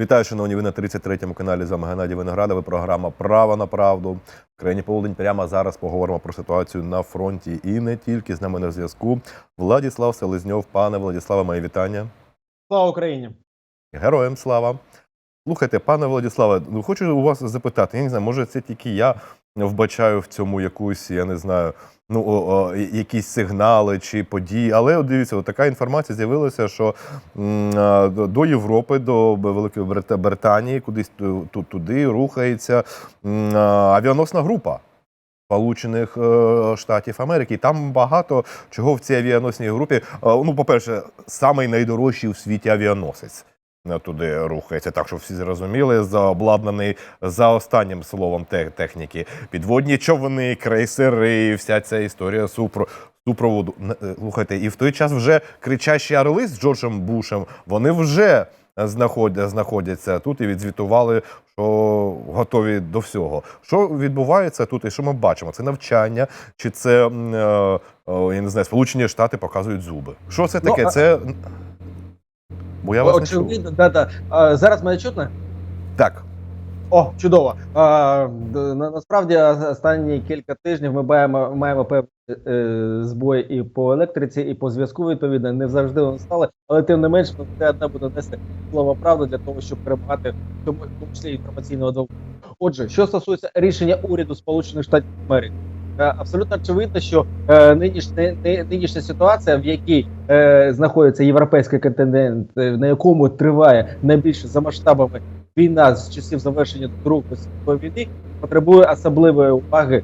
Вітаю, шановні, ви на 33-му каналі з вами Геннадій Виноградов. Програма Право на правду. В країні полудень прямо зараз поговоримо про ситуацію на фронті і не тільки з нами на зв'язку. Владіслав Селезньов, пане Владіславе, мої вітання. Слава Україні! Героям слава. Слухайте, пане Владіславе, ну хочу у вас запитати. Я не знаю, може це тільки я вбачаю в цьому якусь, я не знаю, ну о, о, якісь сигнали чи події. Але от дивіться, от така інформація з'явилася, що до- Європи, до Великої Брит- Британії, кудись ту- ту- туди рухається авіаносна група. Сполучених е, Штатів Америки. Там багато чого в цій авіаносній групі. Е, Ну, по-перше, самий найдорожчий у світі авіаносець туди рухається. Так, щоб всі зрозуміли, заобладнаний за останнім словом техніки. Підводні човни, крейсери, вся ця історія супро. Супроводу е, слухайте, і в той час вже кричащі орли з Джорджем Бушем. Вони вже знаходя- знаходяться тут і відзвітували, що готові до всього. Що відбувається тут, і що ми бачимо? Це навчання, чи це е, е, я не знаю, Сполучені Штати показують зуби. Що це Ну, таке? Це бо я вас не чув. Очевидно, да, да. А, зараз мене чутно? Так. О, чудово. А, на, насправді останні кілька тижнів ми маємо, маємо певні е, збої і по електриці, і по зв'язку відповідно. Не завжди вони стали, але тим не менш, все одно буде нести слово правди для того, щоб перемагати в тому, числі інформаційного доводу. Отже, що стосується рішення уряду Сполучених Штатів Америки. Е, Абсолютно очевидно, що е, нинішня, нинішня ситуація, в якій е, знаходиться європейський континент, на якому триває найбільше за масштабами війна з часів завершення Другої світової війни, потребує особливої уваги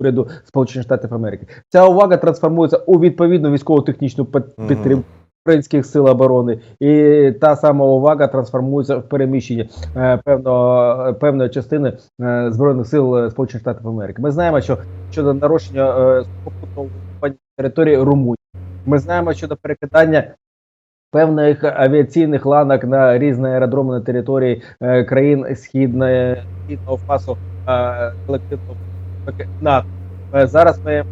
уряду Сполучених Штатів Америки. Ця увага трансформується у відповідну військово-технічну під- підтримку. Українських сил оборони і та сама увага трансформується в переміщення е, певного певної частини е, збройних сил е, Сполучених Штатів Америки. Ми знаємо, що щодо нарощення е, сухопутного території Румунії, ми знаємо щодо перекидання певних авіаційних ланок на різні аеродроми на території е, країн східної східного фасу е, колективного НАТО. Е, зараз ми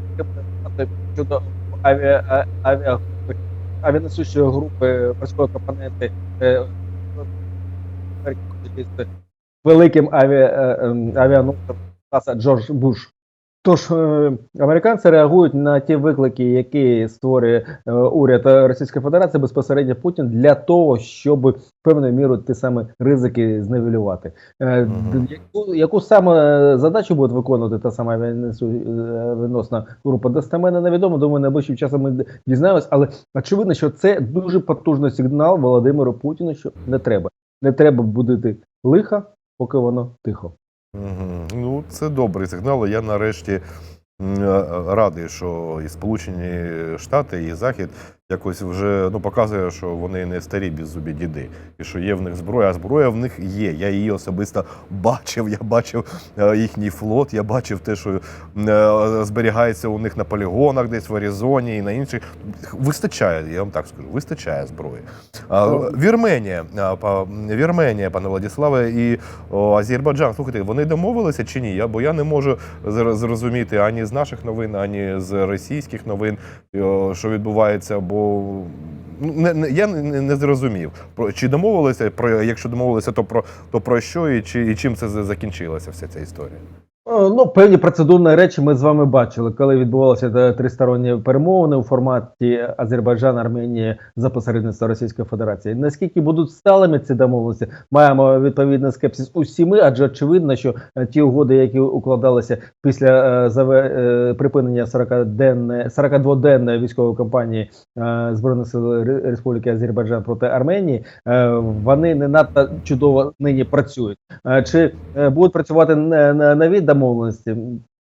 щодо авіа, авіа, авіанесущої групи морської компоненти е, з великим авіа, е, ем, авіаносцем класа Джордж Буш. Тож е, американці реагують на ті виклики, які створює е, уряд Російської Федерації безпосередньо Путін для того, щоб певною мірою ті самі ризики зневелювати. Е, Мгм. Яку, яку саме задачу буде виконувати та сама е, авіаносна група? Достеменно невідомо. Думаю, найближчим часом ми дізнаємось, але очевидно, що це дуже потужний сигнал Володимиру Путіну, що не треба. Не треба будити лиха, поки воно тихо. Ну, це добрий сигнал. Я нарешті е, радий, що і Сполучені Штати, і Захід якось вже ну, показує, що вони не старі беззубі діди, і що є в них зброя, а зброя в них є. Я її особисто бачив. Я бачив е, їхній флот, я бачив те, що е, зберігається у них на полігонах, десь в Аризоні і на інших. Вистачає, я вам так скажу, вистачає зброї. Ну. Вірменія, Вірменія, пане Владіславе, і Азербайджан. Слухайте, вони домовилися чи ні? Я, бо я не можу зрозуміти ані з наших новин, ані з російських новин, що відбувається, бо не, не, я не, не зрозумів. Про, чи домовилися, про, якщо домовилися, то про, то про що і, чи, і чим це закінчилася вся ця історія? Е, Ну, певні процедурні речі ми з вами бачили, коли відбувалися тристоронні перемовини у форматі Азербайджан, Арменія за посередництва Російської Федерації. Наскільки будуть сталими ці домовленості, маємо відповідний скепсис усіми, адже очевидно, що е, ті угоди, які укладалися після е, припинення 40-денної 42-денної військової кампанії збройних сил Республіки Азербайджан проти Арменії, вони не надто чудово нині працюють. Чи будуть працювати на, на домовленості?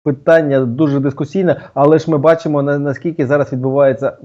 Питання дуже дискусійне, але ж ми бачимо на наскільки зараз відбувається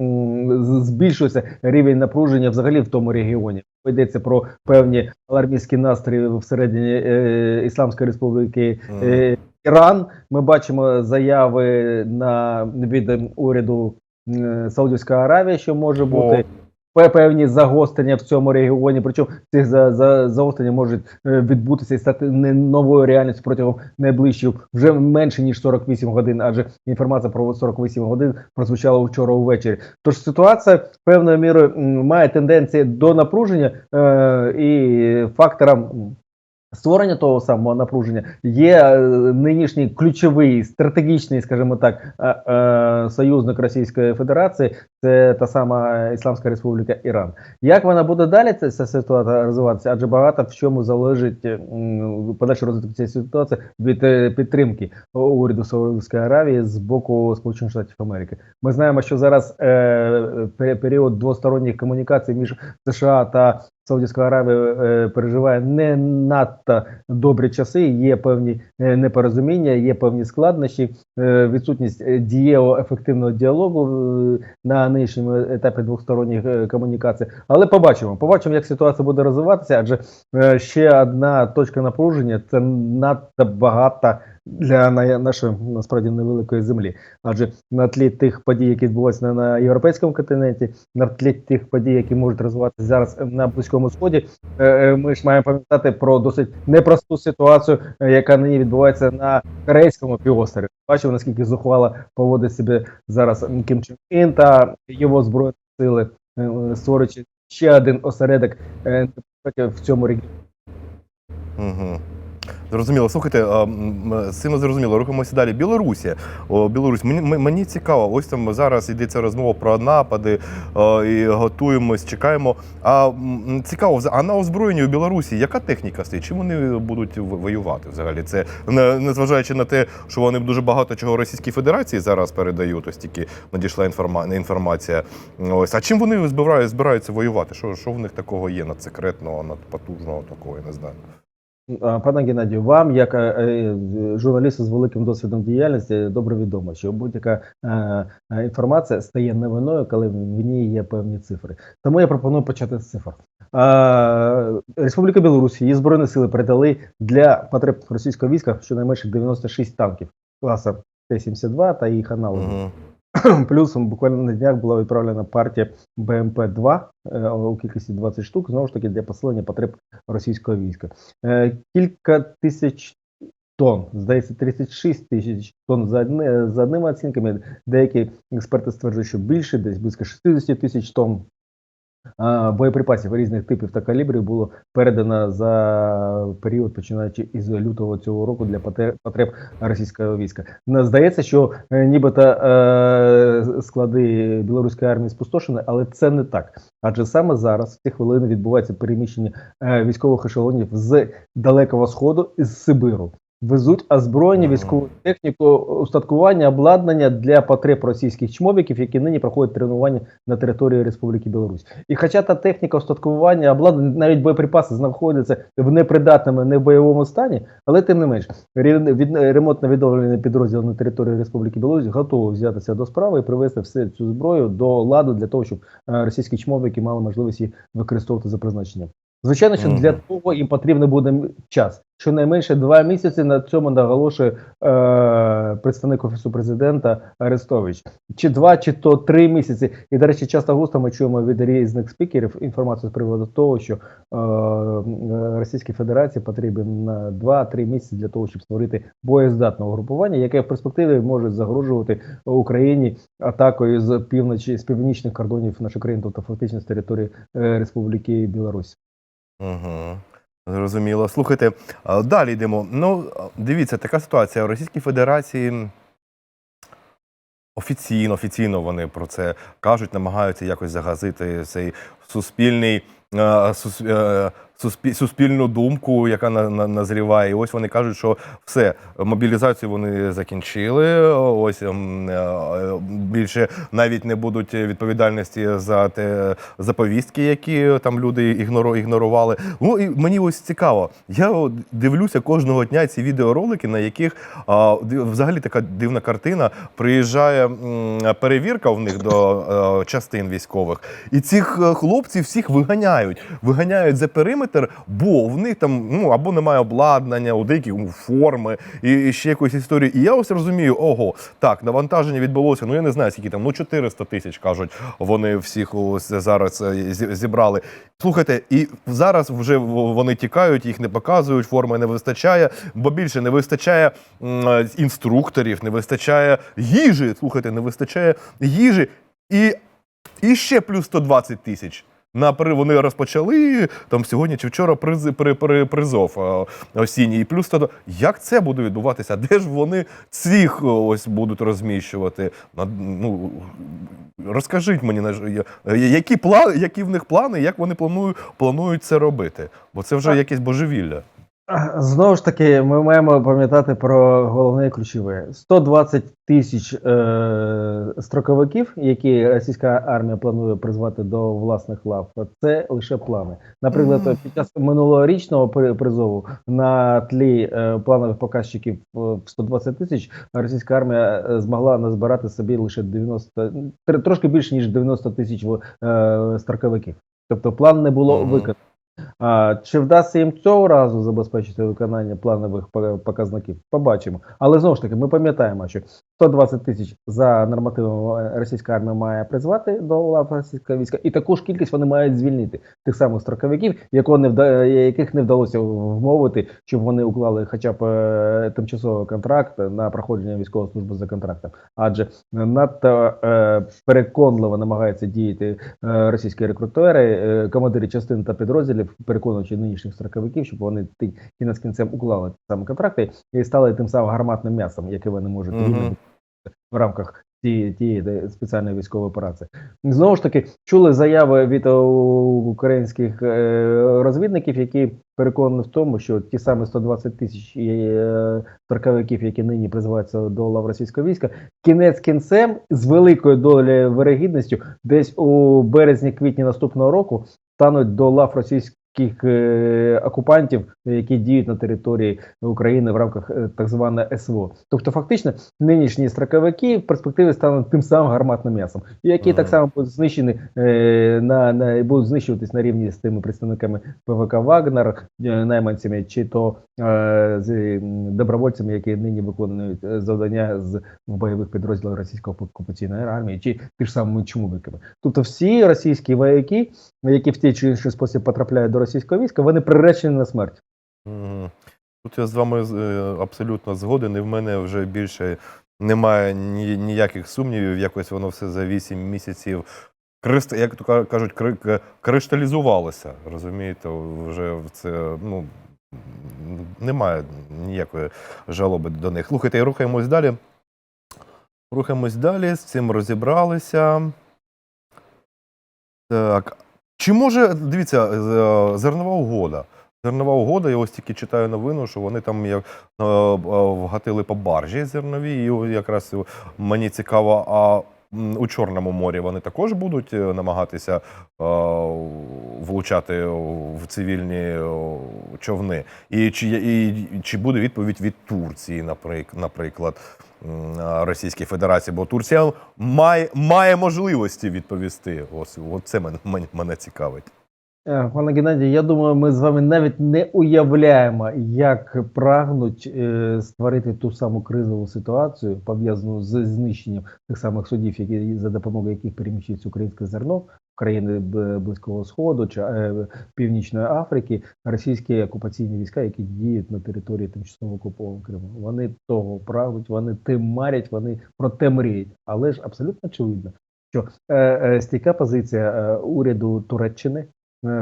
збільшується рівень напруження взагалі в тому регіоні. Йдеться про певні алармістські настрої всередині е, Ісламської Республіки е, Іран. Ми бачимо заяви на від уряду е, Саудівської Аравії, що може бути. пе- певні загострення в цьому регіоні. Причому ці за, за, загострення можуть е, відбутися і стати не новою реальністю протягом найближчих вже менше ніж 48 годин, адже інформація про 48 годин прозвучала вчора увечері. Тож ситуація певною мірою має тенденції до напруження е, і фактором. Створення того самого напруження є е, нинішній ключовий стратегічний, скажімо так, е, е, союзник Російської Федерації, це та сама Ісламська Республіка Іран. Як вона буде далі ця, ситуація розвиватися? Адже багато в чому залежить подальший розвиток цієї ситуації від підтримки уряду Саудівської Аравії з боку Сполучених Штатів Америки. Ми знаємо, що зараз період двосторонніх комунікацій між США та Саудівська Аравія е, переживає не надто добрі часи. Є певні е, непорозуміння, є певні складнощі, е, відсутність дієвого ефективного діалогу на нинішньому етапі двосторонніх комунікацій. Але побачимо, побачимо, як ситуація буде розвиватися. Адже ще одна точка напруження це надто багато для на- нашої насправді невеликої землі. Адже на тлі тих подій, які відбуваються на, європейському континенті, на тлі тих подій, які можуть розвиватися зараз на близькому сході, е, е, ми ж маємо пам'ятати про досить непросту ситуацію, е, яка нині відбувається на корейському півострові. Бачимо, наскільки зухвало поводить себе зараз Кім Чен Ін та його збройні сили, створюючи ще один осередок в цьому регіоні. Угу. Зрозуміло. Слухайте, цим зрозуміло. Рухаємося далі. Білорусія. О, Білорусь. Мені, мені цікаво. Ось там зараз йдеться розмова про напади і готуємось, чекаємо. А цікаво, а на озброєнні у Білорусі яка техніка стоїть? Чим вони будуть воювати взагалі? Це незважаючи на те, що вони дуже багато чого Російській Федерації зараз передають, ось тільки надійшла інформа- інформація. Ось. А чим вони збирають, збираються воювати? Що, що в них такого є надсекретного, надпотужного такого, я не знаю. Пане Геннадію, вам, як е, е, журналісту з великим досвідом діяльності, добре відомо, що будь-яка е, інформація стає новиною, коли в ній є певні цифри. Тому я пропоную почати з цифр. Республіка Білорусь, її збройні сили передали для потреб російського війська щонайменше 96 танків класу Т-72 та їх аналогів. Плюс буквально на днях була відправлена партія БМП-2 е, у кількості 20 штук, знову ж таки для посилення потреб російського війська. Е, Кілька тисяч тонн, здається, 36 тисяч тонн за, за одними оцінками. Деякі експерти стверджують, що більше, десь близько 60 тисяч тонн. Боєприпасів різних типів та калібрів було передано за період, починаючи із лютого цього року для потреб російського війська. Здається, що е, нібито е, склади білоруської армії спустошені, але це не так. Адже саме зараз, в ці хвилини, відбувається переміщення е, військових ешелонів з далекого сходу із Сибиру. Везуть озброєння, військову техніку, устаткування, обладнання для потреб російських чмобіків, які нині проходять тренування на території Республіки Білорусь. І хоча та техніка устаткування, обладнання, навіть боєприпаси знаходяться в непридатному, не в бойовому стані, але тим не менш, ремонтно відновлений підрозділ на території Республіки Білорусь готовий взятися до справи і привести всю цю зброю до ладу для того, щоб е, російські чмовики мали можливість її використовувати за призначенням. Звичайно, що для того їм потрібен буде час. Щонайменше два місяці на цьому наголошує е, представник офісу президента Арестович. Чи два, чи то три місяці. І, до речі, часто густо ми чуємо від різних спікерів інформацію з приводу того, що е, Російській Федерації потрібен на 2-3 місяці для того, щоб створити боєздатне угрупування, яке в перспективі може загрожувати Україні атакою з півночі з північних кордонів нашої країни, тобто фактично з території е, Республіки Білорусь. Угу. Зрозуміло. Слухайте, далі йдемо. Ну, дивіться, така ситуація. У Російській Федерації офіційно, офіційно вони про це кажуть, намагаються якось загазити цей суспільний. Сус- суспі- Суспільну думку, яка на, на, назріває. І ось вони кажуть, що все, мобілізацію вони закінчили. Ось ем, е, більше навіть не будуть відповідальності за те за повістки, які там люди ігноро, ігнорували. Ну і мені ось цікаво. Я дивлюся кожного дня ці відеоролики, на яких а, взагалі така дивна картина. Приїжджає перевірка в них до е, частин військових, і цих е, хлопців всіх виганяють. Виганяють за периметр метр, бо в них там ну або немає обладнання, у деяких ну, форми і, і ще якоїсь історії. І я ось розумію, ого, так, навантаження відбулося. Ну я не знаю, скільки там, ну 400 тисяч кажуть. Вони всіх ось зараз е, зібрали. Слухайте, і зараз вже вони тікають, їх не показують, форми не вистачає, бо більше не вистачає е, інструкторів, не вистачає їжі. Слухайте, не вистачає їжі. І, і ще плюс 120 тисяч. На при вони розпочали там сьогодні чи вчора приз, при, при, призов е, осінній. І плюс то Як це буде відбуватися? Де ж вони цих ось будуть розміщувати? Ну розкажіть мені які плани, які в них плани, як вони планують, планують це робити? Бо це вже якесь божевілля. Знову ж таки, ми маємо пам'ятати про головне і ключове: 120 тисяч е, строковиків, які російська армія планує призвати до власних лав. Це лише плани. Наприклад, Мгм. під час минулорічного призову на тлі е, планових показчиків е, в 120 тисяч російська армія е, змогла назбирати собі лише 90, трошки більше ніж 90 тисяч е, строковиків. Тобто план не було Мгм. виконано. Чи вдасться їм цього разу забезпечити виконання планових пок- показників? Побачимо. Але знову ж таки, ми пам'ятаємо, що 120 тисяч за нормативами російська армія має призвати до лав російського війська, і таку ж кількість вони мають звільнити тих самих строковиків, яких не вдалося вмовити, щоб вони уклали хоча б е, тимчасовий контракт на проходження військової служби за контрактом. Адже надто е, переконливо намагаються діяти е, російські рекрутери, е, командири частин та підрозділів, переконуючи нинішніх строковиків, щоб вони ти- кінець кінцем уклали саме контракти і стали тим самим гарматним м'ясом, яке вони можуть Мгм. вільно в рамках тієї, спеціальної військової операції. Знову ж таки, чули заяви від е, українських е, розвідників, які переконані в тому, що ті самі 120 тисяч е, строковиків, які нині призиваються до лав російського війська, кінець кінцем з великою долею вирогідністю, десь у березні-квітні наступного року стануть до лав російських е, окупантів, які діють на території України в рамках е, так званої СВО. Тобто, фактично, нинішні строковики в перспективі стануть тим самим гарматним м'ясом, які Мгм. так само будуть знищені е, на, на будуть знищуватись на рівні з тими представниками ПВК Вагнер, е, найманцями, чи то е, з добровольцями, які нині виконують е, завдання з в бойових підрозділах російської окупаційної армії, чи ж самими чмобиками. Тобто всі російські вояки, які в той чи інший спосіб потрапляють до російського війська, вони приречені на смерть. Тут я з вами е, абсолютно згоден, і в мене вже більше немає ні, ніяких сумнівів, якось воно все за 8 місяців. Крист, як то кажуть, кришталізувалося. Розумієте, вже це ну, немає ніякої жалоби до них. Слухайте, і рухаємось далі. Рухаємось далі, з цим розібралися. Так. Чи може, дивіться, зернова угода. Зернова угода, я ось тільки читаю новину, що вони там як, е, е, вгатили по баржі зернові, і якраз мені цікаво, а у Чорному морі вони також будуть е, намагатися е, влучати в цивільні човни. І чи, і, чи буде відповідь від Турції, наприк- наприклад, Російській Федерації? Бо Турція має, має можливості відповісти. Ось, це мене, мене цікавить. Е, Пане Геннадій, я думаю, ми з вами навіть не уявляємо, як прагнуть е, створити ту саму кризову ситуацію, пов'язану з знищенням тих самих судів, які за допомогою яких переміщується українське зерно країни Близького Сходу чи е, Північної Африки, російські окупаційні війська, які діють на території тимчасово окупованого Криму. Вони того прагнуть, вони тим марять, вони про те мріють. Але ж абсолютно очевидно, що е, е, стійка позиція е, уряду Туреччини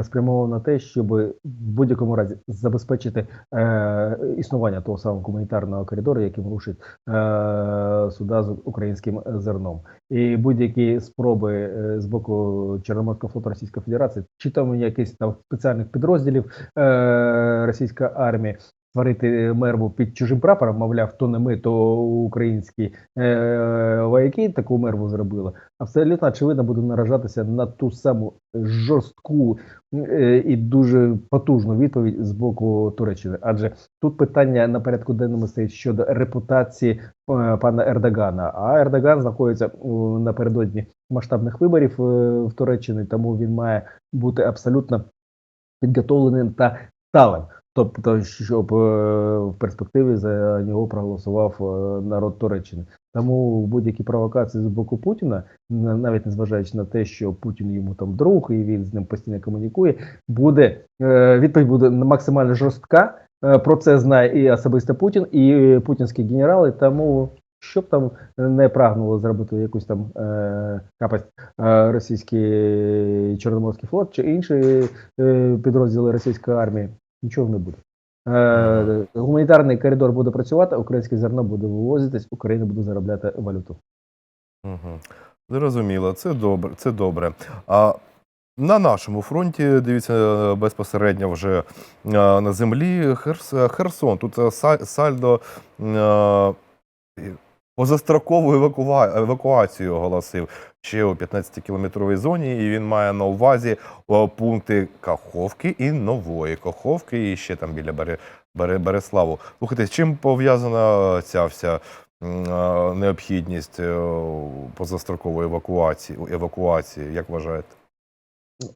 спрямовано на те, щоб в будь-якому разі забезпечити е, існування того самого гуманітарного коридору, яким рушить е, суда з українським зерном. І будь-які спроби е, з боку Чорноморського флоту Російської Федерації, чи там якихось там спеціальних підрозділів е, російської армії. Створити мерву під чужим прапором, мовляв, то не ми, то українські е, вояки таку мерву зробили. Абсолютно очевидно буде наражатися на ту саму жорстку е, і дуже потужну відповідь з боку Туреччини. Адже тут питання на порядку денному стоїть щодо репутації е, пана Ердогана. А Ердоган знаходиться у- напередодні масштабних виборів е, в Туреччині, тому він має бути абсолютно підготовленим та сталим. Тобто, щоб е, в перспективі за нього проголосував е, народ Туреччини. Тому будь-які провокації з боку Путіна, на- навіть незважаючи на те, що Путін йому там друг і він з ним постійно комунікує, буде е, відповідь буде максимально жорстка. Про це знає і особисто Путін, і путінські генерали. Тому щоб там не прагнуло зробити якусь там е, капасть е, російський Чорноморський флот чи інші підрозділи російської армії, нічого не буде. Е, гуманітарний коридор буде працювати, українське зерно буде вивозитись, Україна буде заробляти валюту. Угу. Зрозуміло, це добре. Це добре. А на нашому фронті, дивіться, безпосередньо вже е, на землі Херс- Херсон. Тут е, сальдо е, позастрокову евакуа... евакуацію оголосив ще у 15-кілометровій зоні, і він має на увазі пункти Каховки і Нової Каховки, і ще там біля Бере... Бере... Береславу. Слухайте, з чим пов'язана ця вся необхідність позастрокової евакуації, евакуації, як вважаєте?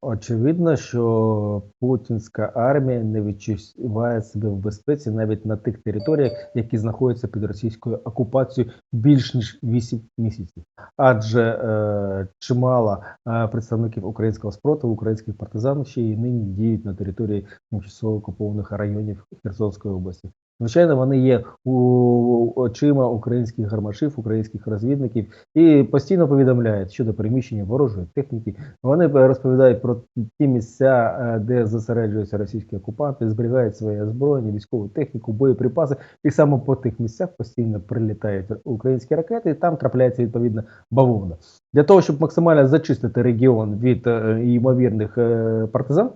Очевидно, що путінська армія не відчуває себе в безпеці навіть на тих територіях, які знаходяться під російською окупацією більш ніж 8 місяців. Адже е, чимало е, представників українського спротиву, українських партизан ще й нині діють на території тимчасово окупованих районів Херсонської області. Звичайно, вони є у очима українських гармашів, українських розвідників і постійно повідомляють щодо переміщення ворожої техніки, вони розповідають про ті місця, е, де зосереджуються російські окупанти, зберігають своє озброєння, військову техніку, боєприпаси. І саме по тих місцях постійно прилітають українські ракети, і там трапляється відповідно бавовна. Для того, щоб максимально зачистити регіон від е, ймовірних е, партизан.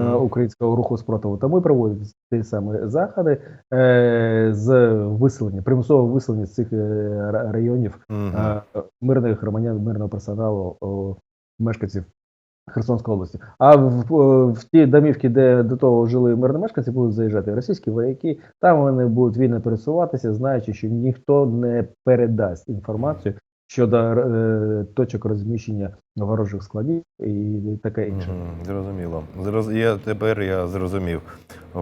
Е. Українського руху спротиву, то ми проводимо ті самі заходи е, з виселення, примусового виселення з цих е, районів е, мирних громадян, мирного персоналу, мешканців Херсонської області. А в, в ті домівки, де до того жили мирні мешканці, будуть заїжджати російські вояки. Там вони будуть вільно пересуватися, знаючи, що ніхто не передасть інформацію щодо е, точок розміщення ворожих складів і таке інше. Мгм, Зрозуміло. Зроз... Я, тепер я зрозумів,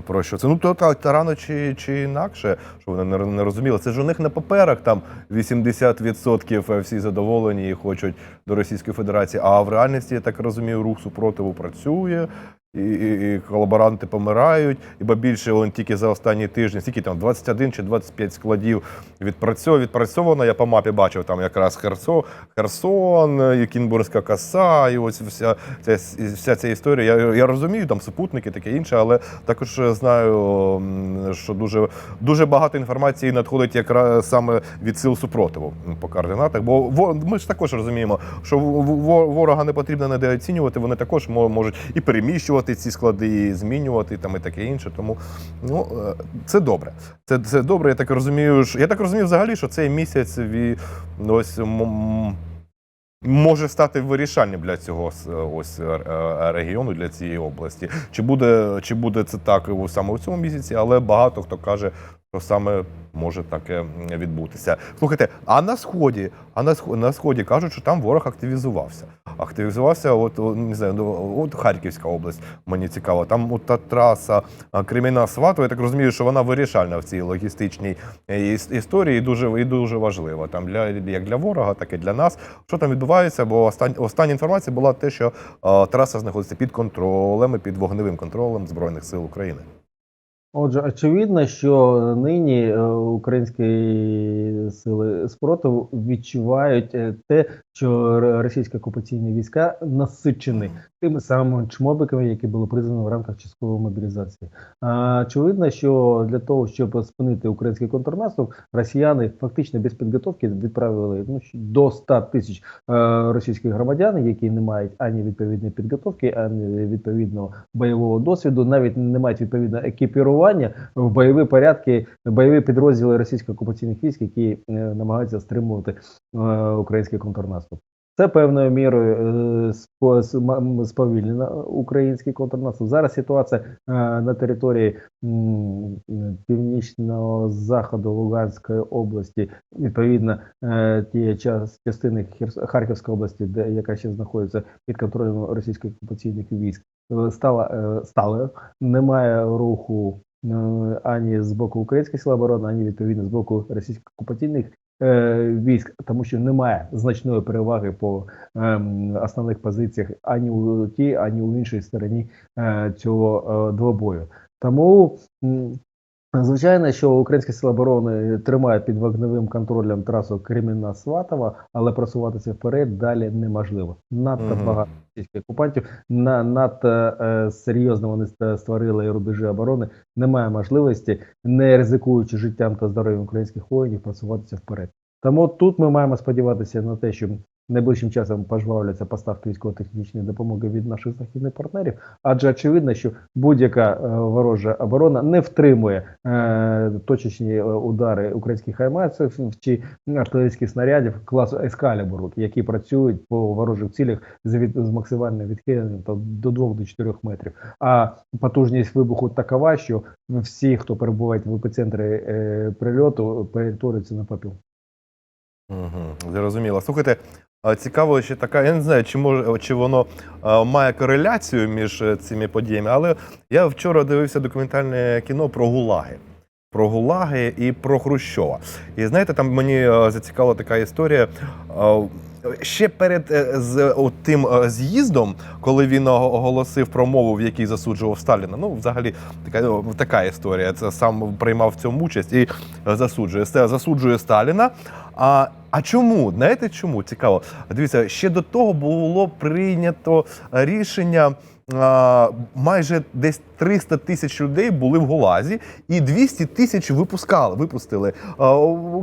про що це. Ну, то так, та рано чи, чи інакше, що вони не, не розуміли. Це ж у них на паперах там 80% всі задоволені і хочуть до Російської Федерації. А в реальності, я так розумію, рух супротиву працює. І, і, і колаборанти помирають, і більше он тільки за останні тижні, скільки там 21 чи 25 складів відпрацьовано, відпрацьовано. Я по мапі бачив там якраз Херсон, Херсон, і Кінбурзька коса, і ось вся ця, вся ця історія. Я, я розумію, там супутники, таке інше, але також знаю, що дуже, дуже багато інформації надходить якраз саме від сил супротиву по координатах. Бо ми ж також розуміємо, що ворога не потрібно недооцінювати, вони також мо- можуть і переміщувати ці склади, змінювати там і таке інше. Тому ну е, це добре. Це, це добре. Я так розумію. Я так розумію взагалі, що цей місяць ві- ось може стати вирішальним для цього ось е, е, регіону, для цієї області. Чи буде, чи буде це так саме у цьому місяці, але багато хто каже, що саме може таке відбутися. Слухайте, а на сході, а на сході, на сході кажуть, що там ворог активізувався. Активізувався, от не знаю, ну, от Харківська область. Мені цікаво. Там от та траса Креміна Свату. Я так розумію, що вона вирішальна в цій логістичній е, історії. і Дуже і дуже важлива. Там для як для ворога, так і для нас. Що там відбувається? Бо остань, остання інформація була те, що траса знаходиться під контролем під вогневим контролем збройних сил України. Отже, очевидно, що нині е, українські сили спротиву відчувають е, те, що російські окупаційні війська насичені тими самими чмобиками, які були призвані в рамках часткової мобілізації. А, очевидно, що для того, щоб спинити український контрнаступ, росіяни фактично без підготовки відправили ну, до 100 тисяч е, російських громадян, які не мають ані відповідної підготовки, ані відповідного бойового досвіду, навіть не мають відповідного екіпірування в бойові порядки, бойові підрозділи російських окупаційних військ, які е, намагаються стримувати е, український контрнаступ. Це певною мірою е, сповільнено український контрнаступ. Зараз ситуація на території північного заходу Луганської області, відповідно, час- частини Харківської області, де яка ще знаходиться під контролем російських окупаційних військ, стала сталою. Немає руху ані з боку українських сил оборони, ані відповідно з боку російських окупаційних е, військ, тому що немає значної переваги по ем, основних позиціях ані у тій, ані у іншій стороні е, цього е, двобою. Тому Звичайно, що українські сили оборони тримають під вогневим контролем трасу Кремінна Сватова, але просуватися вперед далі неможливо. Надто Мгм. багато російських окупантів, на надто е, серйозно вони створили рубежі оборони. Немає можливості, не ризикуючи життям та здоров'ям українських воїнів, просуватися вперед. Тому тут ми маємо сподіватися на те, що найближчим часом пожвавляться поставки військово-технічної допомоги від наших західних партнерів, адже очевидно, що будь-яка е, ворожа оборона не втримує е, точечні е, удари українських хаймарсів чи артилерійських снарядів класу Ескалібур, які працюють по ворожих цілях з, від, з максимальним відхиленням там, до 2-4 метрів. А потужність вибуху такова, що всі, хто перебуває в епіцентрі прильоту, перетворюються на попіл. Угу, зрозуміло. Слухайте, цікаво, ще така, я не знаю, чи може чи воно має кореляцію між е, цими подіями, але я вчора дивився документальне кіно про гулаги. Про гулаги і про Хрущова. І знаєте, там мені е, зацікавила така історія. Е, Ще перед з тим з'їздом, коли він ого- оголосив промову, в якій засуджував Сталіна. Ну, взагалі, така, така історія. Це сам приймав в цьому участь і засуджує. Засуджує Сталіна. А, а чому? Знаєте чому? Цікаво. Дивіться, ще до того було прийнято рішення. Майже десь 300 тисяч людей були в Голазі, і 200 тисяч випускали, випустили.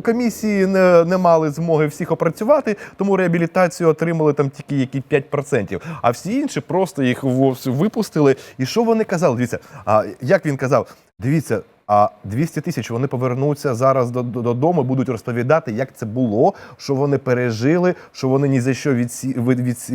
Комісії не, не мали змоги всіх опрацювати, тому реабілітацію отримали там тільки які 5%. А всі інші просто їх випустили. І що вони казали? Дивіться, а як він казав? Дивіться, а 200 тисяч вони повернуться зараз до- до- додому, будуть розповідати, як це було, що вони пережили, що вони ні за що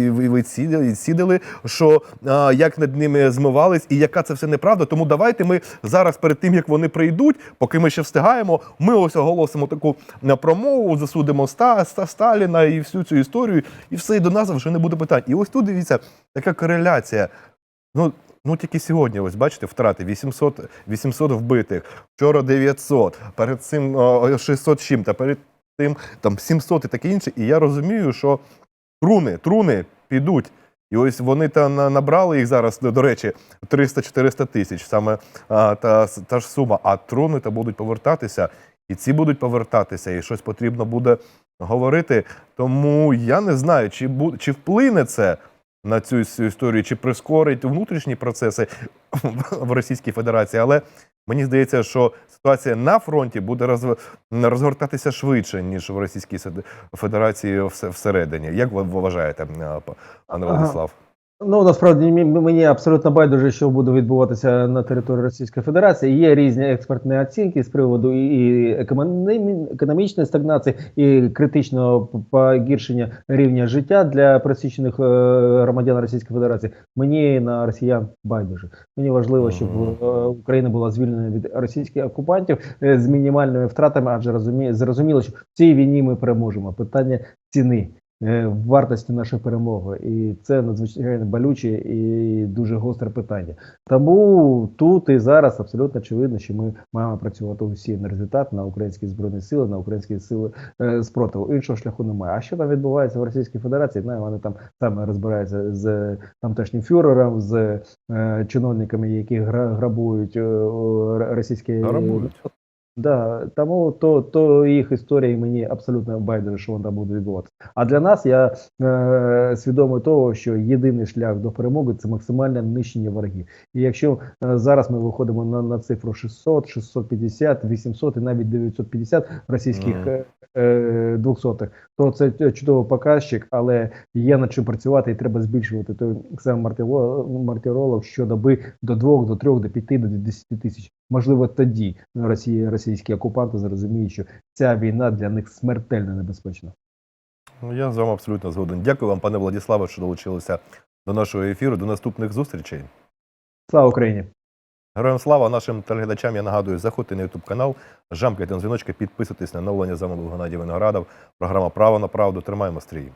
відсідали, що а, як над ними змивались, і яка це все неправда. Тому давайте ми зараз, перед тим як вони прийдуть, поки ми ще встигаємо, ми ось оголосимо таку промову, засудимо Ста, Ста, Сталіна і всю цю історію, і все і до нас вже не буде питань. І ось тут дивіться така кореляція. Ну, ну тільки сьогодні, ось бачите, втрати 800, 800 вбитих, вчора 900, перед цим 600 чим-то, перед тим там 700 і таке інше. І я розумію, що труни, труни підуть. І ось вони та набрали їх зараз, до речі, 300-400 тисяч, саме а, та, та ж сума. А труни та будуть повертатися, і ці будуть повертатися, і щось потрібно буде говорити. Тому я не знаю, чи чи вплине це на цю історію, чи прискорить внутрішні процеси в Російській Федерації. Але мені здається, що ситуація на фронті буде розгортатися швидше, ніж в Російській Федерації всередині. Як ви вважаєте, пане Ага. Владислав? Ну насправді мені абсолютно байдуже, що буде відбуватися на території Російської Федерації. Є різні експертні оцінки з приводу і економічної стагнації, і критичного погіршення рівня життя для пересічених е, громадян Російської Федерації. Мені на росіян байдуже. Мені важливо, щоб е, Україна була звільнена від російських окупантів е, з мінімальними втратами, адже зрозуміло, що в цій війні ми переможемо. Питання ціни вартості нашої перемоги, і це надзвичайно болюче і дуже гостре питання. Тому тут і зараз абсолютно очевидно, що ми маємо працювати усі на результат на українські збройні сили, на українські сили е, спротиву. Іншого шляху немає. А що там відбувається в Російській Федерації? Знаю, вони там саме розбираються з тамтешнім фюрером, з е, чиновниками, які гра- грабують е, російські Грабують. Да, тому то то їх історії мені абсолютно байдуже, що вона буде відбуватися. А для нас я е, свідомий того, що єдиний шлях до перемоги це максимальне нищення ворогів. І якщо е, зараз ми виходимо на на цифру 600, 650, 800 і навіть 950 російських mm -hmm. Е, 200-х, то це чудовий показчик, але є над чим працювати, і треба збільшувати той сам мартиролог щодоби до 2, до 3, до 5, до 10 тисяч. Можливо, тоді Росія, російські окупанти зрозуміють, що ця війна для них смертельно небезпечна. Ну Я з вами абсолютно згоден. Дякую вам, пане Владіславе, що долучилися до нашого ефіру. До наступних зустрічей. Слава Україні! Героям слава нашим телеглядачам. Я нагадую, заходьте на YouTube канал, жамкайте на дзвіночки, підписуйтесь на оновлення. замовлення Геннадій Виноградов. Програма Право на правду. Тримаємо стрій.